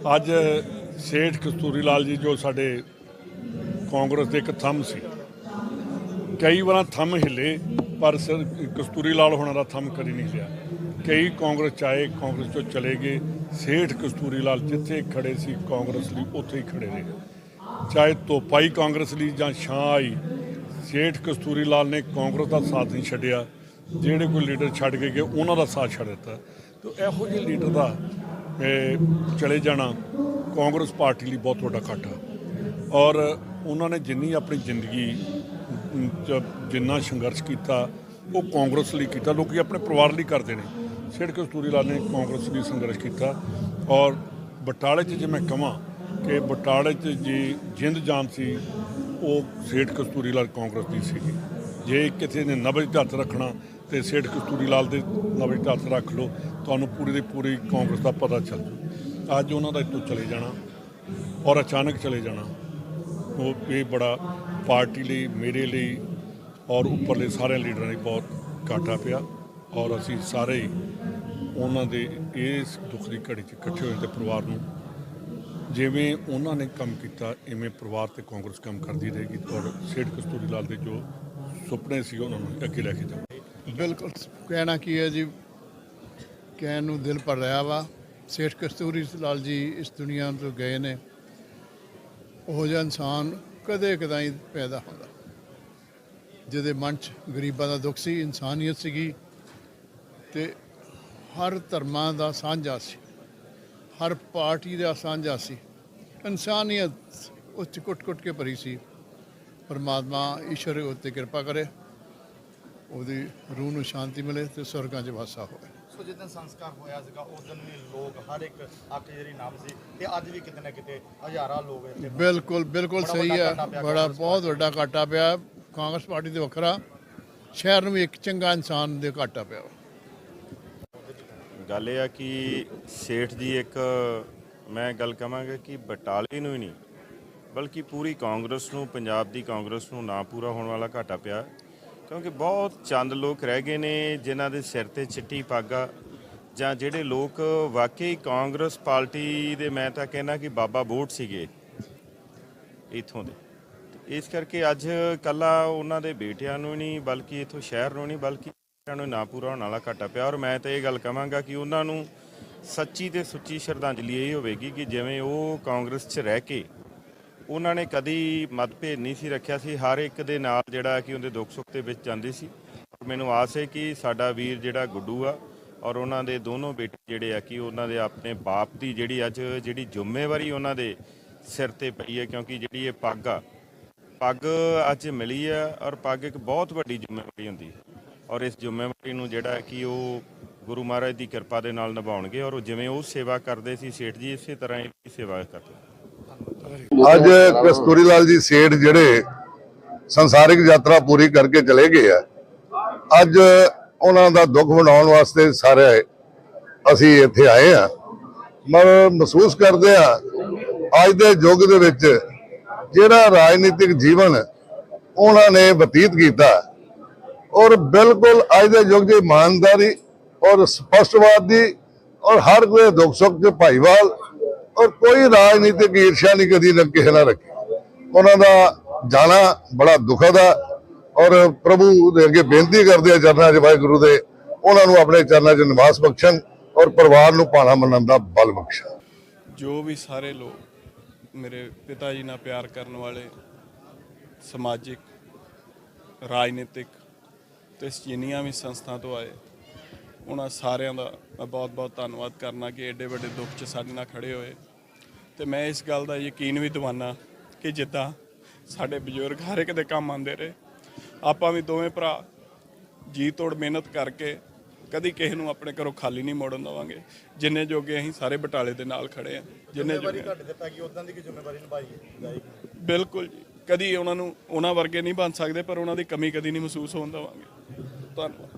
ਅੱਜ ਸੇਠ ਕਸਤੂਰੀ ਲਾਲ ਜੀ ਜੋ ਸਾਡੇ ਕਾਂਗਰਸ ਦੇ ਇੱਕ ਥੰਮ ਸੀ। ਕਈ ਵਾਰਾਂ ਥੰਮ ਹਿੱਲੇ, ਪਰ ਸਰ ਕਸਤੂਰੀ ਲਾਲ ਹੋਣਾ ਦਾ ਥੰਮ ਕਦੀ ਨਹੀਂ ਲਿਆ ਕਈ ਕਾਂਗਰਸ ਚਾਹੇ ਕਾਂਗਰਸ ਤੋਂ ਚਲੇ ਗਏ। ਸੇਠ ਕਸਤੂਰੀ ਲਾਲ ਜਿੱਥੇ ਖੜੇ ਸੀ, ਕਾਂਗਰਸ ਲਈ ਉੱਥੇ ਹੀ ਖੜੇ ਰਹੇ। ਚਾਹੇ ਧੁੱਪ ਆਈ ਕਾਂਗਰਸ ਲਈ ਜਾਂ ਛਾਂ ਆਈ, ਸੇਠ ਕਸਤੂਰੀ ਲਾਲ ਨੇ ਕਾਂਗਰਸ ਦਾ ਸਾਥ ਨਹੀਂ ਛੱਡਿਆ। ਜਿਹੜੇ ਕੋਈ ਲੀਡਰ ਛੱਡ ਕੇ ਗਏ, ਉਹਨਾਂ ਦਾ ਸਾਥ ਛੱਡ ਦਿੱਤਾ। ਤੇ ਇਹੋ ਜਿਹੇ ਲੀਡਰ ਦਾ ਚਲੇ ਜਾਣਾ, ਕਾਂਗਰਸ ਪਾਰਟੀ ਲਈ ਬਹੁਤ ਵੱਡਾ ਘਾਟਾ ਔਰ ਉਹਨਾਂ ਨੇ ਜਿੰਨੀ ਆਪਣੀ ਜ਼ਿੰਦਗੀ ਜਿੰਨਾ ਸੰਘਰਸ਼ ਕੀਤਾ, ਉਹ ਕਾਂਗਰਸ ਲਈ ਕੀਤਾ। ਲੋਕੀ ਆਪਣੇ ਪਰਿਵਾਰ ਲਈ ਕਰਦੇ ਨੇ। ਸੇਠ ਕਸਤੂਰੀ ਲਾਲ ਨੇ ਕਾਂਗਰਸ ਲਈ ਸੰਘਰਸ਼ ਕੀਤਾ। ਔਰ ਬਟਾਲੇ 'ਚ ਜੇ ਮੈਂ ਕਹਾਂ ਕਿ ਬਟਾਲੇ 'ਚ ਜੀ ਜਿੰਦ ਜਾਨ ਸੀ, ਉਹ ਸੇਠ ਕਸਤੂਰੀ ਲਾਲ ਕਾਂਗਰਸ ਦੀ ਸੀਗੀ। ਜੇ ਕਿਸੇ ਨੇ ਨਬਜ ਤੇ ਰੱਖਣਾ ਤੇ ਸੇਠ ਕਸਤੂਰੀ ਲਾਲ ਦੇ ਨਬਜ ਤੇ ਹੱਥ ਰੱਖ ਲਓ, ਤੁਹਾਨੂੰ ਪੂਰੀ ਦੀ ਪੂਰੀ ਕਾਂਗਰਸ ਦਾ ਪਤਾ ਚੱਲ ਜੂ। ਅੱਜ ਉਹਨਾਂ ਦਾ ਇੱਥੋਂ ਚਲੇ ਜਾਣਾ ਔਰ ਅਚਾਨਕ ਚਲੇ ਜਾਣਾ, ਉਹ ਇਹ ਬੜਾ ਪਾਰਟੀ ਲਈ, ਮੇਰੇ ਲਈ ਔਰ ਉੱਪਰਲੇ ਸਾਰੇ ਲੀਡਰਾਂ ਲਈ ਬਹੁਤ ਘਾਟਾ ਪਿਆ ਔਰ ਅਸੀਂ ਸਾਰੇ ਉਹਨਾਂ ਦੇ ਇਸ ਦੁੱਖ ਦੀ ਘੜੀ 'ਚ ਇਕੱਠੇ ਹੋਏ ਤੇ ਪਰਿਵਾਰ ਨੂੰ ਜਿਵੇਂ ਉਹਨਾਂ ਨੇ ਕੰਮ ਕੀਤਾ, ਇਵੇਂ ਪਰਿਵਾਰ ਤੇ ਕਾਂਗਰਸ ਕੰਮ ਕਰਦੀ ਰਹੇਗੀ ਔਰ ਸੇਠ ਕਸਤੂਰੀ ਲਾਲ ਦੇ ਜੋ ਸੁਪਨੇ ਸੀ ਉਹਨਾਂ ਨੂੰ ਅੱਗੇ ਲੈ ਕੇ ਜਾਵਾਂਗੇ ਬਿਲਕੁਲ ਕਹਿਣਾ ਕੀ ਹੈ ਜੀ, ਕਹਿਣ ਨੂੰ ਦਿਲ ਭਰ ਰਿਹਾ ਵਾ। ਸੇਠ ਕਸਤੂਰੀ ਲਾਲ ਜੀ ਇਸ ਦੁਨੀਆ ਤੋਂ ਗਏ ਨੇ। ਉਹ ਜਿਹਾ ਇਨਸਾਨ ਕਦੇ ਕਦਾਈ ਪੈਦਾ ਹੁੰਦਾ। ਜਿਹਦੇ ਮਨ 'ਚ ਗਰੀਬਾਂ ਦਾ ਦੁੱਖ ਸੀ, ਇਨਸਾਨੀਅਤ ਸੀਗੀ ਤੇ ਹਰ ਧਰਮਾਂ ਦਾ ਸਾਂਝਾ ਸੀ। ਹਰ ਪਾਰਟੀ ਦਾ ਸਾਂਝਾ ਸੀ। ਇਨਸਾਨੀਅਤ ਉਸ 'ਚ ਕੁੱਟ-ਕੁੱਟ ਕੇ ਭਰੀ ਸੀ। ਪਰਮਾਤਮਾ ਈਸ਼ਵਰ ਉੱਤੇ ਕਿਰਪਾ ਕਰੇ। ਉਹਦੀ ਰੂਹ ਨੂੰ ਸ਼ਾਂਤੀ ਮਿਲੇ ਤੇ ਸਵਰਗਾਂ 'ਚ ਵਾਸਾ ਹੋਵੇ। ਸੋ ਜਿੱਦਣ ਸੰਸਕਾਰ ਹੋਇਆ ਸੀਗਾ ਉਸ ਦਿਨ ਵੀ ਲੋਕ ਹਰ ਇੱਕ ਅੱਖ ਜਿਹੜੀ ਨਾਮ ਸੀ ਤੇ ਅੱਜ ਵੀ ਕਿਤੇ ਨਾ ਕਿਤੇ ਹਜ਼ਾਰਾਂ ਲੋਕ ਇੱਥੇ ਬਿਲਕੁਲ ਬਿਲਕੁਲ ਸਹੀ ਹੈ। ਬੜਾ ਬਹੁਤ ਵੱਡਾ ਘਾਟਾ ਪਿਆ। ਕਾਂਗਰਸ ਪਾਰਟੀ ਦੇ ਵੱਖਰਾ। ਸ਼ਹਿਰ ਨੂੰ ਵੀ ਇੱਕ ਚੰਗਾ ਇਨਸਾਨ ਦੇ ਘਾਟਾ ਪਿਆ। ਗੱਲ ਇਹ ਆ ਕਿ ਸੇਠ ਜੀ ਇੱਕ ਮੈਂ ਗੱਲ ਕਹਾਂਗਾ ਕਿ ਬਟਾਲੇ ਨੂੰ ਹੀ ਨਹੀਂ ਬਲਕਿ ਪੂਰੀ ਕਾਂਗਰਸ ਨੂੰ ਪੰਜਾਬ ਦੀ ਕਾਂਗਰਸ ਨੂੰ ਨਾ ਪੂਰਾ ਹੋਣ ਵਾਲਾ ਘਾਟਾ ਪਿਆ। ਕਿਉਂਕਿ ਬਹੁਤ ਚੰਦ ਲੋਕ ਰਹਿ ਗਏ ਨੇ ਜਿਨ੍ਹਾਂ ਦੇ ਸਿਰ ਤੇ ਚਿੱਟੀ ਪੱਗ ਆ, ਜਾਂ ਜਿਹੜੇ ਲੋਕ ਵਾਕਈ ਕਾਂਗਰਸ ਪਾਰਟੀ ਦੇ, ਮੈਂ ਤਾਂ ਕਹਿੰਦਾ ਕਿ ਬਾਬਾ ਬੋਟ ਸੀਗੇ ਇਥੋਂ ਦੇ। ਇਸ ਕਰਕੇ ਅੱਜ ਕੱਲਾ ਉਹਨਾਂ ਦੇ ਬੇਟਿਆਂ ਨੂੰ ਨਹੀਂ, ਬਲਕਿ ਇਥੋਂ ਸ਼ਹਿਰ ਨੂੰ ਨਹੀਂ, ਬਲਕਿ ਬੱਚਿਆਂ ਨੂੰ ਨਾ ਪੂਰਾ ਹੋਣ ਵਾਲਾ ਘਾਟਾ ਪਿਆ। ਔਰ ਮੈਂ ਤਾਂ ਇਹ ਗੱਲ ਕਹਾਂਗਾ ਕਿ ਉਹਨਾਂ ਨੂੰ ਸੱਚੀ ਤੇ ਸੁੱਚੀ ਸ਼ਰਧਾਂਜਲੀ ਇਹ ਹੋਵੇਗੀ ਕਿ ਜਿਵੇਂ ਉਹ ਕਾਂਗਰਸ 'ਚ ਰਹਿ ਕੇ ਉਹਨਾਂ ਨੇ ਕਦੀ ਮਤਭੇਦ ਨਹੀਂ ਸੀ ਰੱਖਿਆ ਸੀ। ਹਰ ਇੱਕ ਦੇ ਨਾਲ ਜਿਹੜਾ ਕਿ ਉਹਦੇ ਦੁੱਖ ਸੁੱਖ ਦੇ ਵਿੱਚ ਜਾਂਦੇ ਸੀ। ਮੈਨੂੰ ਆਸ ਹੈ ਕਿ ਸਾਡਾ ਵੀਰ ਜਿਹੜਾ ਗੁੱਡੂ ਆ ਔਰ ਉਹਨਾਂ ਦੇ ਦੋਨੋਂ ਬੇਟੇ ਜਿਹੜੇ ਆ ਕਿ ਉਹਨਾਂ ਦੇ ਆਪਣੇ ਬਾਪ ਦੀ ਜਿਹੜੀ ਅੱਜ ਜਿਹੜੀ ਜ਼ਿੰਮੇਵਾਰੀ ਉਹਨਾਂ ਦੇ ਸਿਰ ਤੇ ਪਈ ਹੈ, ਕਿਉਂਕਿ ਜਿਹੜੀ ਇਹ ਪੱਗ ਆ, ਪੱਗ ਅੱਜ ਮਿਲੀ ਆ ਔਰ ਪੱਗ ਇੱਕ ਬਹੁਤ ਵੱਡੀ ਜ਼ਿੰਮੇਵਾਰੀ ਹੁੰਦੀ ਔਰ ਇਸ ਜ਼ਿੰਮੇਵਾਰੀ ਨੂੰ ਜਿਹੜਾ ਕਿ ਉਹ ਗੁਰੂ ਮਹਾਰਾਜ ਦੀ ਕਿਰਪਾ ਦੇ ਨਾਲ ਨਿਭਾਉਣਗੇ ਔਰ ਉਹ ਜਿਵੇਂ ਉਹ ਸੇਵਾ ਕਰਦੇ ਸੀ, ਸੇਠ ਜੀ ਇਸੇ ਤਰ੍ਹਾਂ ਇਹ ਵੀ ਸੇਵਾ ਕਰਦੇ। ਅੱਜ ਕਸਤੂਰੀ ਲਾਲ ਜੀ ਸੇਠ ਜਿਹੜੇ ਸੰਸਾਰਿਕ ਯਾਤਰਾ ਪੂਰੀ ਕਰਕੇ ਚਲੇ ਗਏ ਆ। ਅੱਜ ਉਹਨਾਂ ਦਾ ਦੁੱਖ ਮਨਾਉਣ ਵਾਸਤੇ ਸਾਰੇ ਅਸੀਂ ਇੱਥੇ ਆਏ ਆ। ਮੈਂ ਮਹਿਸੂਸ ਕਰਦੇ ਆ, ਅੱਜ ਦੇ ਯੁੱਗ ਦੇ ਵਿੱਚ ਜਿਹੜਾ ਰਾਜਨੀਤਿਕ ਜੀਵਨ ਉਹਨਾਂ ਨੇ ਬਤੀਤ ਕੀਤਾ ਔਰ ਬਿਲਕੁਲ ਅੱਜ ਦੇ ਯੁੱਗ ਦੀ ਇਮਾਨਦਾਰੀ ਔਰ ਸਪਸ਼ਟਵਾਦ ਦੀ ਔਰ ਹਰ ਕੋਈ ਦੁੱਖ ਸੁੱਖ ਚ ਭਾਈਵਾਲ ਔਰ ਕੋਈ ਰਾਜਨੀਤਿਕ ਈਰਸ਼ਾ ਨਹੀਂ ਕਦੀ ਕਿਸੇ ਨਾਲ ਰੱਖੀ। ਉਹਨਾਂ ਦਾ ਜਾਣਾ ਬੜਾ ਦੁਖਦ ਆ ਔਰ ਪ੍ਰਭੂ ਦੇ ਅੱਗੇ ਬੇਨਤੀ ਕਰਦੇ ਆ ਚਰਨਾਂ 'ਚ ਵਾਹਿਗੁਰੂ ਦੇ, ਉਹਨਾਂ ਨੂੰ ਆਪਣੇ ਚਰਨਾਂ 'ਚ ਨਿਵਾਸ ਬਖਸ਼ਣ ਔਰ ਪਰਿਵਾਰ ਨੂੰ ਭਾਣਾ ਮੰਨਣ ਦਾ ਬਲ ਬਖਸ਼ਣ। ਜੋ ਵੀ ਸਾਰੇ ਲੋਕ ਮੇਰੇ ਪਿਤਾ ਜੀ ਨਾਲ ਪਿਆਰ ਕਰਨ ਵਾਲੇ ਸਮਾਜਿਕ, ਰਾਜਨੀਤਿਕ ਤੇ ਜਿੰਨੀਆਂ ਵੀ ਸੰਸਥਾ ਤੋਂ ਆਏ, ਉਹਨਾਂ ਸਾਰਿਆਂ ਦਾ ਮੈਂ ਬਹੁਤ-ਬਹੁਤ ਧੰਨਵਾਦ ਕਰਨਾ ਕਿ ਐਡੇ ਵੱਡੇ ਦੁੱਖ 'ਚ ਸਾਡੇ ਨਾਲ ਖੜੇ ਹੋਏ। ਤੇ ਮੈਂ ਇਸ ਗੱਲ ਦਾ ਯਕੀਨ ਵੀ ਦਿਵਾਨਾ ਕਿ ਜਿੱਦਾਂ ਸਾਡੇ ਬਜ਼ੁਰਗ ਹਰ ਇੱਕ ਦੇ ਕੰਮ ਆਉਂਦੇ ਰਹੇ ਆਪਾਂ ਵੀ ਦੋਵੇਂ ਭਰਾ ਜੀ ਤੋੜ ਮਿਹਨਤ ਕਰਕੇ ਕਦੀ ਕਿਸੇ ਨੂੰ ਆਪਣੇ ਘਰੋਂ ਖਾਲੀ ਨਹੀਂ ਮੋੜਨ ਦਵਾਂਗੇ। ਜਿੰਨੇ ਜੋਗੇ ਅਸੀਂ ਸਾਰੇ ਬਟਾਲੇ ਦੇ ਨਾਲ ਖੜੇ ਆ ਜਿੰਨੇ ਜੋਗੇ ਤੁਹਾਡੇ ਤੇ ਪੈ ਗਈ ਉਦਾਂ ਦੀ ਕੀ ਜ਼ਿੰਮੇਵਾਰੀ ਨਿਭਾਈ ਜਾਏਗੀ? ਬਿਲਕੁਲ ਜੀ। ਕਦੀ ਉਹਨਾਂ ਨੂੰ ਉਹਨਾਂ ਵਰਗੇ ਨਹੀਂ ਬਣ ਸਕਦੇ ਪਰ ਉਹਨਾਂ ਦੀ ਕਮੀ ਕਦੀ ਨਹੀਂ ਮਹਿਸੂਸ ਹੋਣ ਦਵਾਂਗੇ। ਧੰਨਵਾਦ।